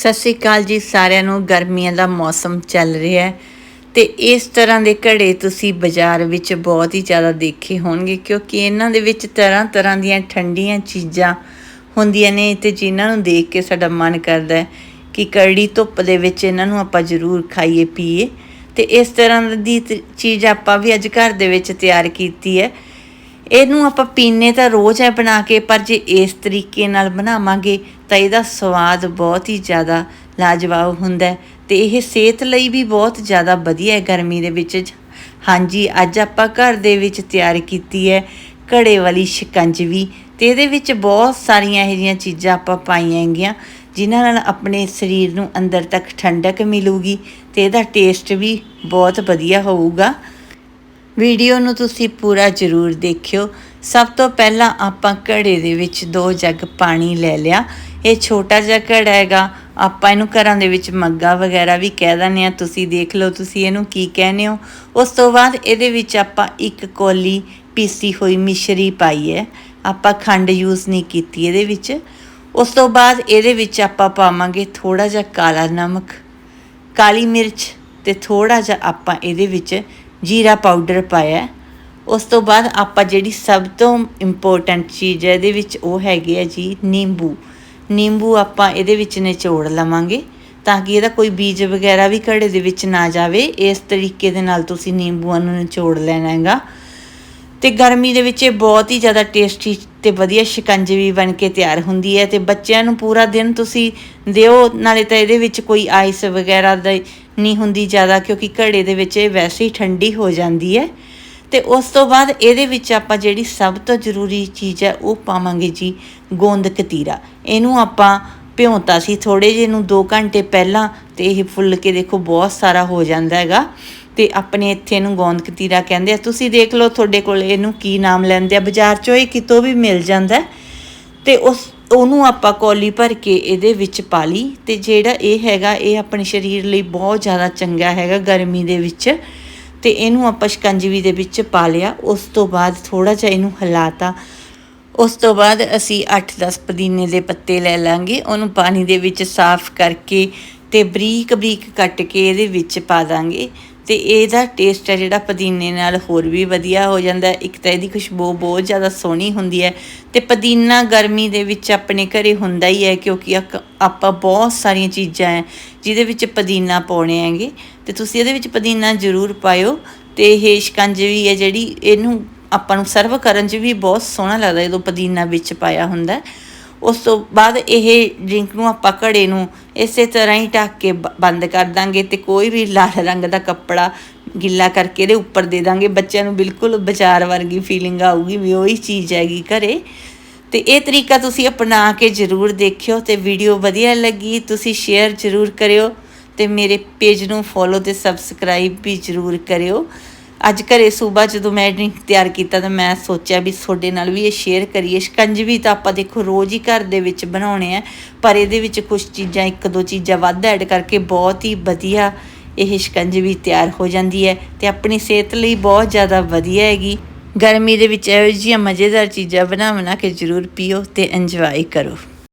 ਸਤਿ ਸ਼੍ਰੀ ਅਕਾਲ ਜੀ ਸਾਰਿਆਂ ਨੂੰ, ਗਰਮੀਆਂ ਦਾ ਮੌਸਮ ਚੱਲ ਰਿਹਾ ਹੈ ਤੇ ਇਸ ਤਰ੍ਹਾਂ ਦੇ ਘੜੇ ਤੁਸੀਂ ਬਾਜ਼ਾਰ ਵਿੱਚ ਬਹੁਤ ਹੀ ਜ਼ਿਆਦਾ ਦੇਖੇ ਹੋਣਗੇ ਕਿਉਂਕਿ ਇਹਨਾਂ ਦੇ ਵਿੱਚ ਤਰ੍ਹਾਂ ਤਰ੍ਹਾਂ ਦੀਆਂ ਠੰਡੀਆਂ ਚੀਜ਼ਾਂ ਹੁੰਦੀਆਂ ਨੇ ਤੇ ਜਿਨ੍ਹਾਂ ਨੂੰ ਦੇਖ ਕੇ ਸਾਡਾ ਮਨ ਕਰਦਾ ਹੈ ਕਿ ਕੜੀ ਧੁੱਪ ਦੇ ਵਿੱਚ ਇਹਨਾਂ ਨੂੰ ਆਪਾਂ ਜ਼ਰੂਰ ਖਾਈਏ, ਪੀਏ ਤੇ ਇਸ ਤਰ੍ਹਾਂ ਦੀ ਤ- ਚੀਜ਼ ਆਪਾਂ ਵੀ ਅੱਜ ਘਰ ਦੇ ਵਿੱਚ ਤਿਆਰ ਕੀਤੀ ਹੈ ਇਹਨੂੰ ਆਪਾਂ ਪੀਨੇ ਤਾਂ ਰੋਜ਼ ਹੈ ਬਣਾ ਕੇ, ਪਰ ਜੇ ਇਸ ਤਰੀਕੇ ਨਾਲ ਬਣਾਵਾਂਗੇ ਤਾਂ ਇਹਦਾ ਸਵਾਦ ਬਹੁਤ ਹੀ ਜ਼ਿਆਦਾ ਲਾਜਵਾਬ ਹੁੰਦਾ ਹੈ ਤੇ ਇਹ ਸਿਹਤ ਲਈ ਵੀ ਬਹੁਤ ਜ਼ਿਆਦਾ ਵਧੀਆ ਹੈ ਗਰਮੀ ਦੇ ਵਿੱਚ ਹਾਂਜੀ, ਅੱਜ ਆਪਾਂ ਘਰ ਦੇ ਵਿੱਚ ਤਿਆਰ ਕੀਤੀ ਹੈ ਘੜੇ ਵਾਲੀ ਸ਼ਿਕੰਜਵੀ ਤੇ ਇਹਦੇ ਵਿੱਚ ਬਹੁਤ ਸਾਰੀਆਂ ਇਹੋ ਜਿਹੀਆਂ ਚੀਜ਼ਾਂ ਆਪਾਂ ਪਾਈਆਂ ਹੈਗੀਆਂ, ਜਿਨ੍ਹਾਂ ਨਾਲ ਆਪਣੇ ਸਰੀਰ ਨੂੰ ਅੰਦਰ ਤੱਕ ਠੰਡਕ ਮਿਲੂਗੀ ਤੇ ਇਹਦਾ ਟੇਸਟ ਵੀ ਬਹੁਤ ਵਧੀਆ ਹੋਊਗਾ। ਵੀਡੀਓ ਨੂੰ ਤੁਸੀਂ ਪੂਰਾ ਜ਼ਰੂਰ ਦੇਖਿਓ। ਸਭ ਤੋਂ ਪਹਿਲਾਂ ਆਪਾਂ ਘੜੇ ਦੇ ਵਿੱਚ ਦੋ ਜੱਗ ਪਾਣੀ ਲੈ ਲਿਆ। ਇਹ ਛੋਟਾ ਜਿਹਾ ਘੜਾ ਹੈਗਾ। ਆਪਾਂ ਇਹਨੂੰ ਘਰਾਂ ਦੇ ਵਿੱਚ ਮੱਗਾ ਵਗੈਰਾ ਵੀ ਕਹਿ ਦਿੰਦੇ ਆ ਤੁਸੀਂ ਦੇਖ ਲਓ, ਤੁਸੀਂ ਇਹਨੂੰ ਕੀ ਕਹਿੰਦੇ ਹੋ। ਉਸ ਤੋਂ ਬਾਅਦ ਇਹਦੇ ਵਿੱਚ ਆਪਾਂ ਇੱਕ ਕੋਲੀ ਪੀਸੀ ਹੋਈ ਮਿਸ਼ਰੀ ਪਾਈ ਹੈ। ਆਪਾਂ ਖੰਡ ਯੂਜ਼ ਨਹੀਂ ਕੀਤੀ ਇਹਦੇ ਵਿੱਚ। ਉਸ ਤੋਂ ਬਾਅਦ ਇਹਦੇ ਵਿੱਚ ਆਪਾਂ ਪਾਵਾਂਗੇ ਥੋੜਾ ਜਿਹਾ ਕਾਲਾ ਨਮਕ, ਕਾਲੀ ਮਿਰਚ ਤੇ ਥੋੜਾ ਜਿਹਾ ਆਪਾਂ ਇਹਦੇ ਵਿੱਚ ਜੀਰਾ ਪਾਊਡਰ ਪਾਇਆ ਉਸ ਤੋਂ ਬਾਅਦ ਆਪਾਂ ਜਿਹੜੀ ਸਭ ਤੋਂ ਇੰਪੋਰਟੈਂਟ ਚੀਜ਼ ਹੈ, ਇਹਦੇ ਵਿੱਚ ਉਹ ਹੈਗੇ ਆ ਜੀ ਨਿੰਬੂ। ਨਿੰਬੂ ਆਪਾਂ ਇਹਦੇ ਵਿੱਚ ਨਿਚੋੜ ਲਵਾਂਗੇ ਤਾਂ ਕਿ ਇਹਦਾ ਕੋਈ ਬੀਜ ਵਗੈਰਾ ਵੀ ਘੜੇ ਦੇ ਵਿੱਚ ਨਾ ਜਾਵੇ। ਇਸ ਤਰੀਕੇ ਦੇ ਨਾਲ ਤੁਸੀਂ ਨਿੰਬੂਆਂ ਨੂੰ ਨਿਚੋੜ ਲੈਣਾ ਹੈਗਾ। ਤੇ ਗਰਮੀ ਦੇ ਵਿੱਚ ਇਹ ਬਹੁਤ ਹੀ ਜ਼ਿਆਦਾ ਟੇਸਟੀ ਤੇ ਵਧੀਆ ਸ਼ਿਕੰਜ ਵੀ ਬਣ ਕੇ ਤਿਆਰ ਹੁੰਦੀ ਹੈ ਤੇ ਬੱਚਿਆਂ ਨੂੰ ਪੂਰਾ ਦਿਨ ਤੁਸੀਂ ਦਿਓ, ਨਾਲੇ ਤਾਂ ਇਹਦੇ ਵਿੱਚ ਕੋਈ ਆਈਸ ਵਗੈਰਾ ਦਾ ਨਹੀਂ ਹੁੰਦੀ ਜ਼ਿਆਦਾ, ਕਿਉਂਕਿ ਘੜੇ ਦੇ ਵਿੱਚ ਇਹ ਵੈਸੇ ਹੀ ਠੰਡੀ ਹੋ ਜਾਂਦੀ ਹੈ। ਤੇ ਉਸ ਤੋਂ ਬਾਅਦ ਇਹਦੇ ਵਿੱਚ ਆਪਾਂ ਜਿਹੜੀ ਸਭ ਤੋਂ ਜ਼ਰੂਰੀ ਚੀਜ਼ ਹੈ, ਉਹ ਪਾਵਾਂਗੇ ਜੀ ਗੋਂਦ ਕਤੀਰਾ। ਇਹਨੂੰ ਆਪਾਂ ਭਿਉਂਤਾ ਸੀ ਥੋੜੇ ਜਿਹੇ ਨੂੰ 2 ਘੰਟੇ ਪਹਿਲਾਂ ਤੇ ਇਹ ਫੁੱਲ ਕੇ ਦੇਖੋ, ਬਹੁਤ ਸਾਰਾ ਹੋ ਜਾਂਦਾ ਹੈਗਾ। ਤੇ ਆਪਣੇ ਇੱਥੇ ਇਹਨੂੰ ਗੋਂਦ ਕਤੀਰਾ ਕਹਿੰਦੇ ਆ। ਤੁਸੀਂ ਦੇਖ ਲਓ ਤੁਹਾਡੇ ਕੋਲ ਇਹਨੂੰ ਕੀ ਨਾਮ ਲੈਂਦੇ ਆ। ਬਾਜ਼ਾਰ ਚੋਂ ਇਹ ਕਿਤੋਂ ਵੀ ਮਿਲ ਜਾਂਦਾ ਹੈ। ਤੇ ਉਸ, ਉਹਨੂੰ ਆਪਾਂ ਕੌਲੀ ਭਰ ਕੇ ਇਹਦੇ ਵਿੱਚ ਪਾ ਲਈ। ਤੇ ਜਿਹੜਾ ਇਹ ਹੈਗਾ, ਇਹ ਆਪਣੇ ਸਰੀਰ ਲਈ ਬਹੁਤ ਜ਼ਿਆਦਾ ਚੰਗਾ ਹੈਗਾ ਗਰਮੀ ਦੇ ਵਿੱਚ। ਤੇ ਇਹਨੂੰ ਆਪਾਂ ਸ਼ਿਕੰਜਵੀ ਦੇ ਵਿੱਚ ਪਾ ਲਿਆ। ਉਸ ਤੋਂ ਬਾਅਦ ਥੋੜਾ ਜਿਹਾ ਇਹਨੂੰ ਹਿਲਾਤਾ। ਉਸ ਤੋਂ ਬਾਅਦ ਅਸੀਂ 8-10 ਪੁਦੀਨੇ ਦੇ ਪੱਤੇ ਲੈ ਲਾਂਗੇ। ਉਹਨੂੰ ਪਾਣੀ ਦੇ ਵਿੱਚ ਸਾਫ਼ ਕਰਕੇ ਤੇ ਬਰੀਕ ਬਰੀਕ ਕੱਟ ਕੇ ਇਹਦੇ ਵਿੱਚ ਪਾ ਦਾਂਗੇ ਤੇ ਇਹਦਾ ਟੇਸਟ ਹੈ ਜਿਹੜਾ ਪੁਦੀਨੇ ਨਾਲ ਹੋਰ ਵੀ ਵਧੀਆ ਹੋ ਜਾਂਦਾ ਇੱਕ ਤਾਂ ਇਹਦੀ ਖੁਸ਼ਬੂ ਬਹੁਤ ਜ਼ਿਆਦਾ ਸੋਹਣੀ ਹੁੰਦੀ ਹੈ ਤੇ ਪੁਦੀਨਾ ਗਰਮੀ ਦੇ ਵਿੱਚ ਆਪਣੇ ਘਰੇ ਹੁੰਦਾ ਹੀ ਹੈ ਕਿਉਂਕਿ ਅਕ- ਆਪਾਂ ਬਹੁਤ ਸਾਰੀਆਂ ਚੀਜ਼ਾਂ ਹੈ ਜਿਹਦੇ ਵਿੱਚ ਪੁਦੀਨਾ ਪਾਉਣੇ ਹੈਗੇ। ਤੇ ਤੁਸੀਂ ਇਹਦੇ ਵਿੱਚ ਪੁਦੀਨਾ ਜ਼ਰੂਰ ਪਾਇਓ ਤੇ ਇਹ ਸ਼ਿਕੰਜਵੀ ਹੈ ਜਿਹੜੀ ਇਹਨੂੰ ਆਪਾਂ ਨੂੰ ਸਰਵ ਕਰਨ 'ਚ ਵੀ ਬਹੁਤ ਸੋਹਣਾ ਲੱਗਦਾ ਜਦੋਂ ਪੁਦੀਨਾ ਵਿੱਚ ਪਾਇਆ ਹੁੰਦਾ ਉਸ ਤੋਂ ਬਾਅਦ ਇਹ ਡਰਿੰਕ ਨੂੰ ਆਪਾਂ ਘੜੇ ਨੂੰ ਇਸੇ ਤਰ੍ਹਾਂ ਹੀ ਢੱਕ ਕੇ ਬ- ਬੰਦ ਕਰ ਦਾਂਗੇ ਤੇ ਕੋਈ ਵੀ ਲਾਲ ਰੰਗ ਦਾ ਕੱਪੜਾ ਗਿੱਲਾ ਕਰਕੇ ਇਹਦੇ ਉੱਪਰ ਦੇ ਦਾਂਗੇ। ਬੱਚਿਆਂ ਨੂੰ ਬਿਲਕੁਲ ਬਾਜ਼ਾਰ ਵਰਗੀ ਫੀਲਿੰਗ ਆਊਗੀ ਵੀ ਉਹੀ ਚੀਜ਼ ਹੈਗੀ ਘਰੇ। ਤੇ ਇਹ ਤਰੀਕਾ ਤੁਸੀਂ ਅਪਣਾ ਕੇ ਜ਼ਰੂਰ ਦੇਖਿਓ ਤੇ ਵੀਡੀਓ ਵਧੀਆ ਲੱਗੀ ਤੁਸੀਂ ਸ਼ੇਅਰ ਜ਼ਰੂਰ ਕਰਿਓ ਤੇ ਮੇਰੇ ਪੇਜ ਨੂੰ ਫੋਲੋ ਤੇ ਸਬਸਕ੍ਰਾਈਬ ਵੀ ਜ਼ਰੂਰ ਕਰਿਓ। ਅੱਜ ਘਰੇ ਸੂਬਾ ਜਦੋਂ ਮੈਂ ਡਰਿੰਕ ਤਿਆਰ ਕੀਤਾ ਤਾਂ ਮੈਂ ਸੋਚਿਆ ਵੀ ਤੁਹਾਡੇ ਨਾਲ ਵੀ ਇਹ ਸ਼ੇਅਰ ਕਰੀਏ। ਸ਼ਿਕੰਜਵੀ ਤਾਂ ਆਪਾਂ ਦੇਖੋ ਰੋਜ਼ ਹੀ ਘਰ ਦੇ ਵਿੱਚ ਬਣਾਉਣੇ ਆ, ਪਰ ਇਹਦੇ ਵਿੱਚ ਕੁਝ ਚੀਜ਼ਾਂ, ਇੱਕ ਦੋ ਚੀਜ਼ਾਂ ਵੱਧ ਐਡ ਕਰਕੇ ਬਹੁਤ ਹੀ ਵਧੀਆ ਇਹ ਸ਼ਿਕੰਜਵੀ ਤਿਆਰ ਹੋ ਜਾਂਦੀ ਹੈ ਤੇ ਆਪਣੀ ਸਿਹਤ ਲਈ ਬਹੁਤ ਜ਼ਿਆਦਾ ਵਧੀਆ ਹੈਗੀ। ਗਰਮੀ ਦੇ ਵਿੱਚ ਇਹੋ ਜਿਹੀਆਂ ਮਜ਼ੇਦਾਰ ਚੀਜ਼ਾਂ ਬਣਾ ਬਣਾ ਕੇ ਜ਼ਰੂਰ ਪੀਓ ਤੇ ਇੰਜੋਏ ਕਰੋ।